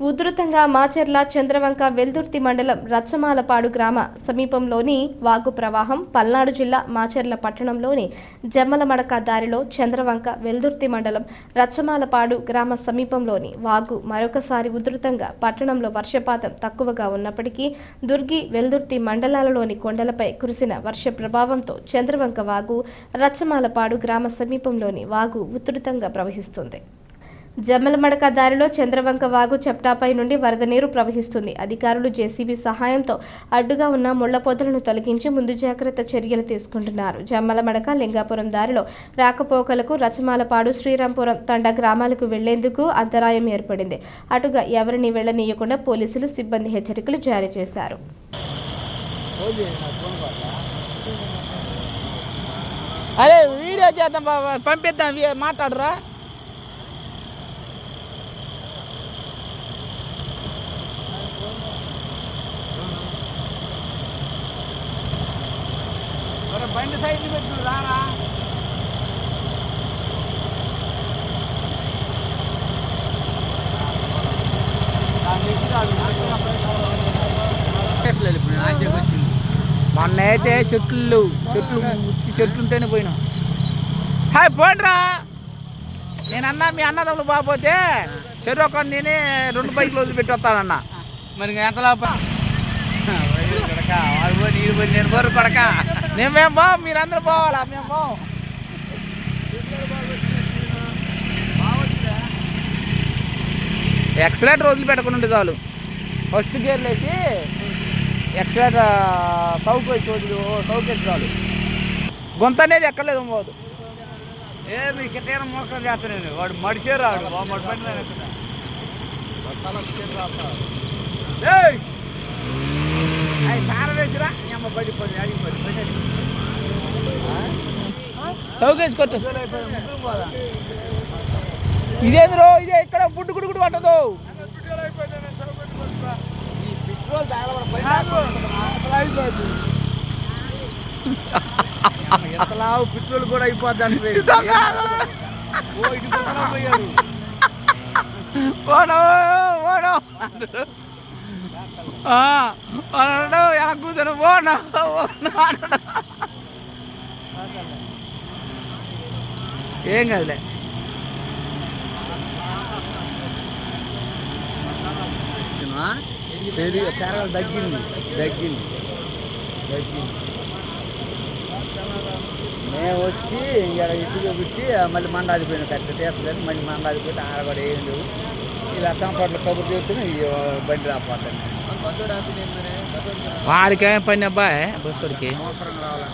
ఉధృతంగా మాచెర్ల చంద్రవంక వెల్దుర్తి మండలం రచ్చమాలపాడు గ్రామ సమీపంలోని వాగు ప్రవాహం పల్నాడు జిల్లా మాచెర్ల పట్టణంలోని జమ్మలమడక దారిలో చంద్రవంక వెల్దుర్తి మండలం రచ్చమాలపాడు గ్రామ సమీపంలోని వాగు మరొకసారి ఉధృతంగా పట్టణంలో వర్షపాతం తక్కువగా ఉన్నప్పటికీ దుర్గి వెల్దుర్తి మండలాలలోని కొండలపై కురిసిన వర్ష ప్రభావంతో చంద్రవంక వాగు రచ్చమాలపాడు గ్రామ సమీపంలోని వాగు ఉధృతంగా ప్రవహిస్తుంది. జమ్మలమడక దారిలో చంద్రవంక వాగు చెప్టాపై నుండి వరద నీరు ప్రవహిస్తుంది. అధికారులు జేసీబీ సహాయంతో అడ్డుగా ఉన్న ముళ్ళ పొదలను తొలగించి ముందు జాగ్రత్త చర్యలు తీసుకుంటున్నారు. జమ్మలమడక లింగాపురం దారిలో రాకపోకలకు రచమాలపాడు శ్రీరాంపురం తండ గ్రామాలకు వెళ్ళేందుకు అంతరాయం ఏర్పడింది. అటుగా ఎవరిని వెళ్ళనీయకుండా పోలీసులు సిబ్బంది హెచ్చరికలు జారీ చేశారు. అరే వీడియో చేద్దాం పంపిద్దాం మాట్లాడరా? బండి సైడ్ పెట్టు రారా? మొన్న అయితే చెట్లు చెట్లు ఉత్తి చెట్లు ఉంటేనే పోయినా. హాయ్ పోండ్రా. నేను అన్నా మీ అన్నదమ్ములు బాగపోతే చెరొకని తిని రెండు బైక్లు వదిలి పెట్టి వస్తానన్న మరి ఎంత లోపల? నీరు పోయి నేను బోరు కొడక. నేను మేము బావు మీరందరూ పోవాలా మేము బావు ఎక్సలేటర్ రోజులు పెట్టకుండా చాలు. ఫస్ట్ గేర్ లేచి ఎక్సలేటర్ సౌక్ వచ్చి రోజులు సౌక్ వచ్చి చాలు. గొంత అనేది ఎక్కర్లేదు పోదు ఏ మీకు కిట్టేన మోసం చేస్తాను వాడు మడిసే రాడు. వాడు మడి పని ఏయ్! సార వేసిరా? అమ్మ పడి పడి అడిగి పడి వేసి కొట్టు. ఇదేంద్రో? ఇదే ఇక్కడ గుడ్డు గుడ్డు గుడ్డు పట్టదు. పెట్రోల్ కూడా అయిపోద్ది అంటే అన్నాడు ఎలా కూర్చొని ఓనో ఓనో. అన్నాడు ఏం కాదులే. పెరిగి పెరగలు తగ్గింది తగ్గింది తగ్గింది. మేము వచ్చి ఇక్కడ ఇసుక పెట్టి మళ్ళీ మండాదిపోయిన కట్ట తీస్తుందని మళ్ళీ మండాదిపోతే ఆడబడి ఏం లేవు. ఇలా సంపట్ల కబుర్ చెప్తే ఈ బండి రాపోతాను వాడికి ఏం పని అబ్బాయి? బస్సుడికి? అవసరం రావాలి